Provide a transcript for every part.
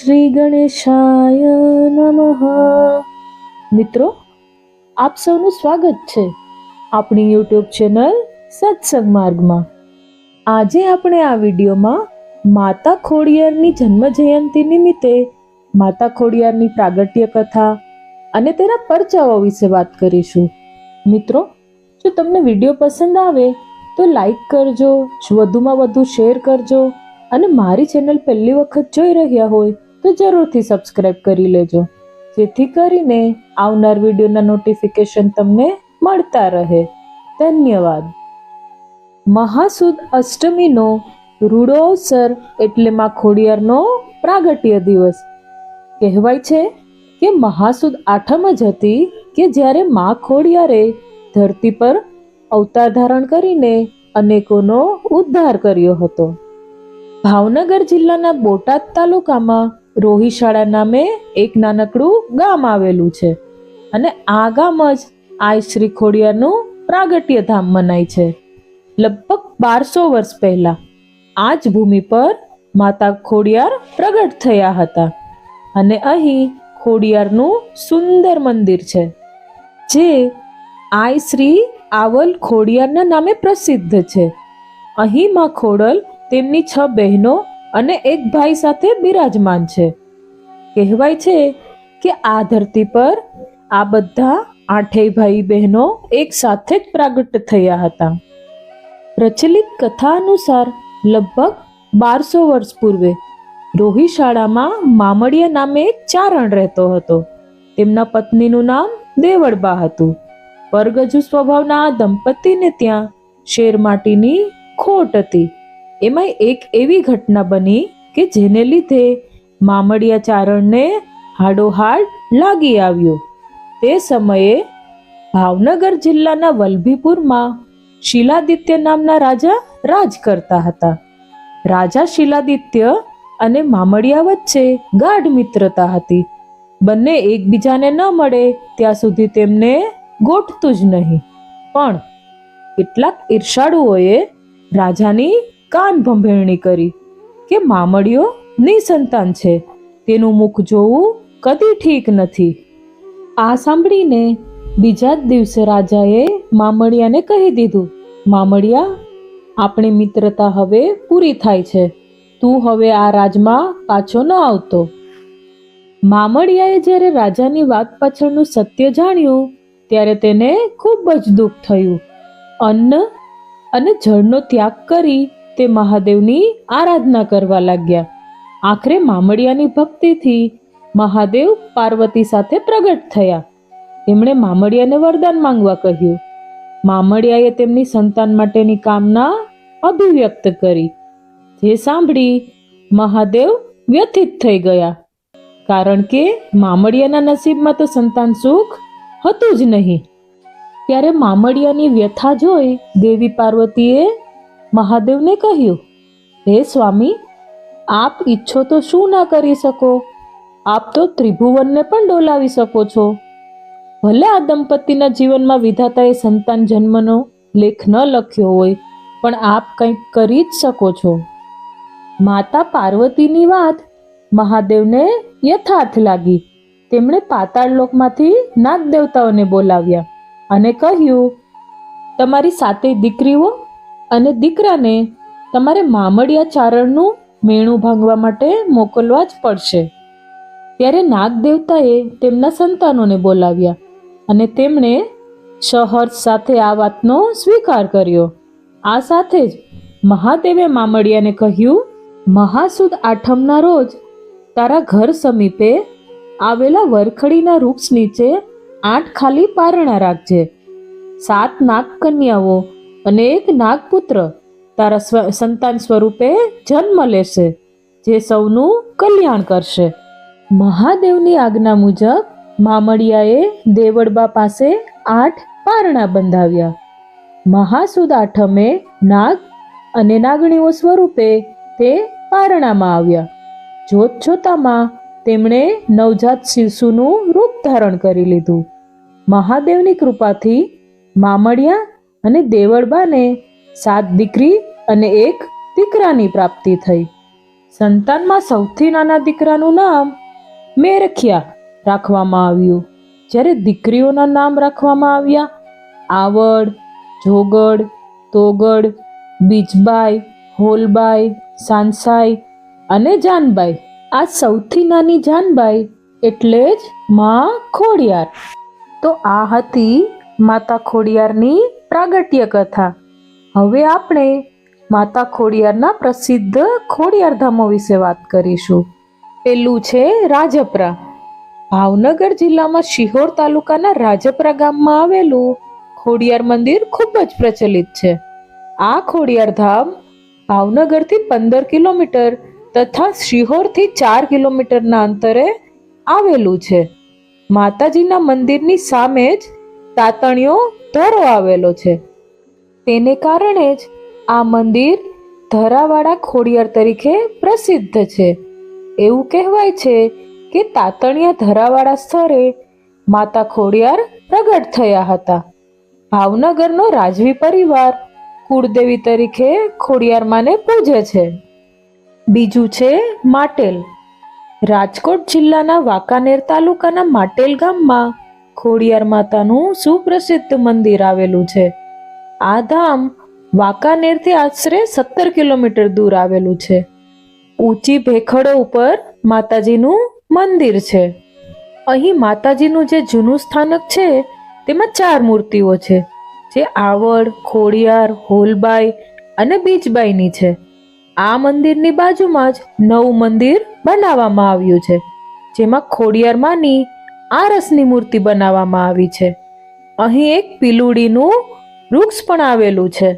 શ્રી ગણેશાય નમઃ. મિત્રો, આપ સૌનું સ્વાગત છે આપણી યુટ્યુબ ચેનલ સત્સંગ માર્ગમાં. આજે આપણે આ વિડીયોમાં માતા ખોડિયારની જન્મ જયંતિ નિમિત્તે માતા ખોડિયારની પ્રાગટ્ય કથા અને તેના પરચાઓ વિશે વાત કરીશું. મિત્રો, જો તમને વીડિયો પસંદ આવે તો લાઈક કરજો વધુમાં વધુ શેર કરજો અને મારી ચેનલ પહેલી વખત જોઈ રહ્યા હોય તો જરૂરથી સબસ્ક્રાઇબ કરી લેજો. જેથી કરીને આવનાર વિડીયોના નોટિફિકેશન તમને મળતા રહે. ધન્યવાદ. મહાસુદ અષ્ટમીનો રૂડો અવસર એટલે માં ખોડિયારનો પ્રાગટ્ય દિવસ. કહેવાય છે કે મહાસુદ આઠમ જ હતી કે જ્યારે માં ખોડિયારે ધરતી પર અવતાર ધારણ કરીને અનેકોનો ઉદ્ધાર કર્યો હતો. ભાવનગર જિલ્લાના બોટાદ તાલુકામાં રોહિશાળા નામે એક નાનકડું ગામ આવેલું છે. અને આ ગામ જ આઈ શ્રી ખોડિયારનું પ્રાગટ્ય ધામ મનાય છે. લગભગ બારસો વર્ષ પહેલા આ જ ભૂમિ પર માતા ખોડિયાર પ્રગટ થયા હતા. અને અહીં ખોડિયારનું સુંદર મંદિર છે, જે આઈ શ્રી આવલ ખોડિયારના નામે પ્રસિદ્ધ છે. અહીં માં ખોડલ તેમની છ બહેનો અને એક ભાઈ સાથે બિરાજમાન છે. કહેવાય છે કે આ ધરતી પર આ બધા આઠેય ભાઈ બહેનો એક સાથે જ પ્રાગટ થયા હતા. પ્રચલિત કથા અનુસાર લગભગ બારસો વર્ષ પૂર્વે રોહિશાળામાં મામડિયા નામે એક ચારણ રહેતો હતો. તેમના પત્નીનું નામ દેવળબા હતું. પરગજુ સ્વભાવના આ દંપતીને ત્યાં શેર માટીની ખોટ હતી. એમાં એક એવી ઘટના બની કે જેને લીધે મામડિયા ચારણને હાડોહાડ લાગી આવ્યો. તે સમયે ભાવનગર જિલ્લાના વલભીપુરમાં શિલાદિત્ય નામના રાજા રાજ કરતા હતા. રાજા શિલાદિત્ય અને મામડિયા વચ્ચે ગાઢ મિત્રતા હતી. બંને એકબીજાને ન મળે ત્યાં સુધી તેમને ગોઠતું જ નહીં. પણ કેટલાક ઈર્ષાળુઓએ રાજાની કાન ભંભેરણી કરી કે મામડિયો નિસંતાન છે. તેનું મુખ જોવું કદી ઠીક નથી. આ સાંભળીને બીજા જ દિવસે રાજાએ મામડિયાને કહી દીધું, મામડિયા, આપણી મિત્રતા હવે પૂરી થાય છે. તું હવે આ રાજમાં પાછો ન આવતો. મામડિયાએ જ્યારે રાજાની વાત પાછળનું સત્ય જાણ્યું, ત્યારે તેને ખૂબ જ દુઃખ થયું. અન્ન અને જળનો ત્યાગ કરી તે મહાદેવની આરાધના કરવા લાગ્યા. આખરે મામડિયાની ભક્તિથી મહાદેવ પાર્વતી સાથે પ્રગટ થયા. તેમણે મામડિયાને વરદાન માંગવા કહ્યું. મામડિયાએ તેમની સંતાન માટેની કામના અભિવ્યક્ત કરી. જે સાંભળી મહાદેવ વ્યથિત થઈ ગયા. કારણ કે મામડિયાના નસીબમાં તો સંતાન સુખ હતું જ નહીં. ત્યારે મામડિયાની વ્યથા જોઈ દેવી પાર્વતીએ મહાદેવને કહ્યું, હે સ્વામી, આપ ઈચ્છો તો શું ના કરી શકો? આપ તો ત્રિભુવનને પણ ડોલાવી શકો છો. ભલે આ દંપતીના જીવનમાં વિધાતાએ સંતાન જન્મનો લેખ ન લખ્યો હોય, પણ આપ કંઈક કરી જ શકો છો. માતા પાર્વતીની વાત મહાદેવને યથાર્થ લાગી. તેમણે પાતાળ લોકમાંથી નાગ દેવતાઓને બોલાવ્યા અને કહ્યું, તમારી સાતે દીકરીઓ અને દીકરાને તમારે મામડિયા ચારણનું મેણું ભાંગવા માટે મોકલવા જ પડશે. ત્યારે નાગ દેવતાએ તેમના સંતાનોને બોલાવ્યા અને તેમણે સહર્ષ સાથે આ વાતનો સ્વીકાર કર્યો. આ સાથે જ મહાદેવે મામડિયાને કહ્યું, મહાસુદ આઠમના રોજ તારા ઘર સમીપે આવેલા વરખડીના વૃક્ષ નીચે આઠ ખાલી પારણા રાખજે. સાત નાગ કન્યાઓ અને એક નાગપુત્ર તારા સંતાન સ્વરૂપે જન્મ લેશે, જે સૌનું કલ્યાણ કરશે. મહાદેવની આજ્ઞા મુજબ મામડિયાએ દેવડબા પાસે આઠ પારણા બંધાવ્યા. મહાસુદ આઠમે નાગ અને નાગણીઓ સ્વરૂપે તે પારણામાં આવ્યા. જોત જોતામાં તેમણે નવજાત શિશુનું રૂપ ધારણ કરી લીધું. મહાદેવની કૃપાથી મામડિયા અને દેવળબાને સાત દીકરી અને એક દીકરાની પ્રાપ્તિ થઈ. સંતાનમાં સૌથી નાના દીકરાનું નામ મેરખિયા રાખવામાં આવ્યું. જ્યારે દીકરીઓના નામ રાખવામાં આવ્યા આવડ, જોગડ, તોગડ, બીજબાઈ, હોલબાઈ સાંસાઈ અને જાનબાઈ. આ સૌથી નાની જાનબાઈ એટલે જ મા ખોડિયાર. તો આ હતી માતા ખોડિયારની પ્રાગટ્ય કથા. હવે આપણે માતા ખોડિયારના પ્રસિદ્ધ ખોડિયાર ધામો વિશે વાત કરીશું. પેલું છે રાજપરા. ભાવનગર જિલ્લામાં શિહોર તાલુકાના રાજપરા ગામમાં આવેલું ખોડિયાર મંદિર ખૂબ જ પ્રચલિત છે. આ ખોડિયાર ધામ ભાવનગરથી પંદર કિલોમીટર તથા શિહોરથી ચાર કિલોમીટરના અંતરે આવેલું છે. માતાજીના મંદિરની સામે જ તાતણીઓ ધરો આવેલો છે. તેને કારણે જ આ મંદિર ધરાવાળા ખોડિયાર તરીકે પ્રસિદ્ધ છે. એવું કહેવાય છે કે તાતણિયા ધરાવાળા સ્થળે માતા ખોડિયાર પ્રગટ થયા હતા. ભાવનગરનો રાજવી પરિવાર કુળદેવી તરીકે ખોડિયાર માને પૂજે છે. બીજું છે માટેલ. રાજકોટ જિલ્લાના વાંકાનેર તાલુકાના માટેલ ગામમાં ખોડિયાર માતાનું સુપ્રસિદ્ધ મંદિર આવેલું છે. આ ધામ વાંકાનેરથી આશરે સત્તર કિલોમીટર દૂર આવેલું છે. ઊંચી ભેખડો ઉપર માતાજીનું મંદિર છે. અહીં માતાજીનું જે જૂનું સ્થાનક છે, તેમાં ચાર મૂર્તિઓ છે, જે આવડ, ખોડિયાર, હોલબાઈ અને બીજબાઈની છે. આ મંદિરની બાજુમાં જ નવું મંદિર બનાવવામાં આવ્યું છે, જેમાં ખોડિયાર માની આરસની મૂર્તિ બનાવવામાં આવી છે. અહીં એક પીલુડીનું વૃક્ષ પણ આવેલું છે.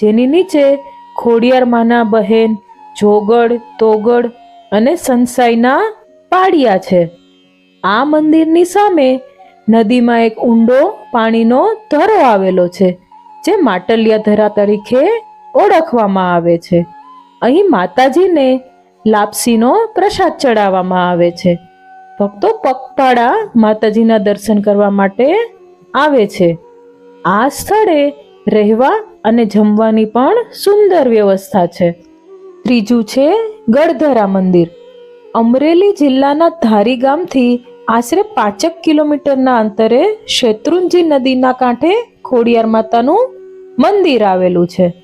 જેની નીચે ખોડિયાર માના બહેન, જોગડ, તોગડ અને સંસાઈના પાડિયા છે. આ મંદિરની સામે નદીમાં એક ઊંડો પાણીનો ધરો આવેલો છે, જે માટલિયા ધરા તરીકે ઓળખવામાં આવે છે. અહીં માતાજીને લાપસીનો પ્રસાદ ચડાવવામાં આવે છે. ભક્તો પગપાળા માતાજીના દર્શન કરવા માટે આવે છે. આ સ્થળે રહેવા અને જમવાની પણ સુંદર વ્યવસ્થા છે. ત્રીજું છે ગળધરા મંદિર. અમરેલી જિલ્લાના ધારી ગામથી આશરે પાંચક કિલોમીટરના અંતરે શેત્રુંજી નદીના કાંઠે ખોડિયાર માતાનું મંદિર આવેલું છે.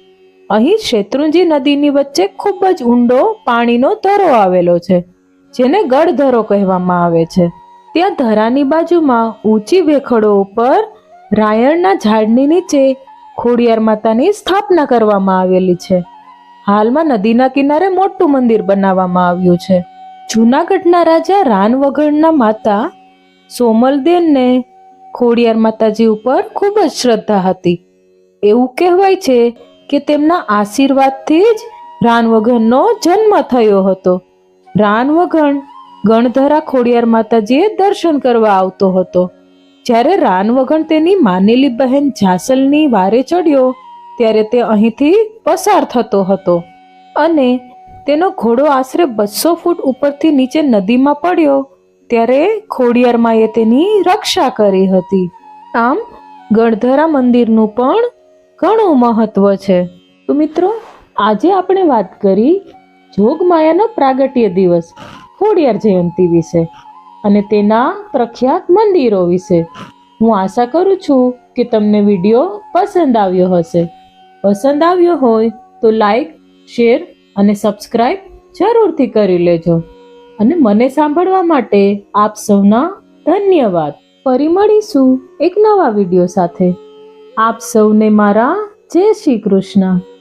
અહીં શેત્રુંજી નદીની વચ્ચે ખૂબ જ ઊંડો પાણીનો ધરો આવેલો છે. જેને ગળધરો કહેવામાં આવે છે. ત્યાં ધરાની બાજુમાં ઊંચી ભેખડો ઉપર રાયણના ઝાડની નીચે ખોડિયાર માતાની સ્થાપના કરવામાં આવેલી છે. હાલમાં નદીના કિનારે મોટું મંદિર બનાવવામાં આવ્યું છે. જૂનાગઢના રાજા રાન વગરના માતા સોમલદેનને ખોડિયાર માતાજી ઉપર ખૂબ જ શ્રદ્ધા હતી. એવું કહેવાય છે કે તેમના આશીર્વાદથી જ રાનવગણનો જન્મ થયો હતો. રાનવગણ ગણધરા ખોડિયાર માતાજીએ દર્શન કરવા આવતો હતો. જ્યારે રાનવગણ તેની માનેલી બહેન જાસલની વારે ચડ્યો, ત્યારે તે અહીંથી પસાર થતો હતો અને તેનો ઘોડો આશરે બસો ફૂટ ઉપરથી નીચે નદીમાં પડ્યો, ત્યારે ખોડિયાર માએ તેની રક્ષા કરી હતી. આમ, ગણધરા મંદિરનું પણ ઘણું મહત્વ છે. તો મિત્રો, આજે આપણે વાત કરી જોગમાયાનો પ્રાગટ્ય દિવસ, ખોડિયાર જયંતિ વિશે અને તેના પ્રખ્યાત મંદિરો વિશે. હું આશા કરું છું કે તમને વીડિયો પસંદ આવ્યો હશે. પસંદ આવ્યો હોય તો લાઈક, શેર અને સબસ્ક્રાઈબ જરૂરથી કરી લેજો. અને મને સાંભળવા માટે આપ સૌના ધન્યવાદ. ફરી મળીશું એક નવા વીડિયો સાથે. આપ સૌને મારા જય શ્રી કૃષ્ણ.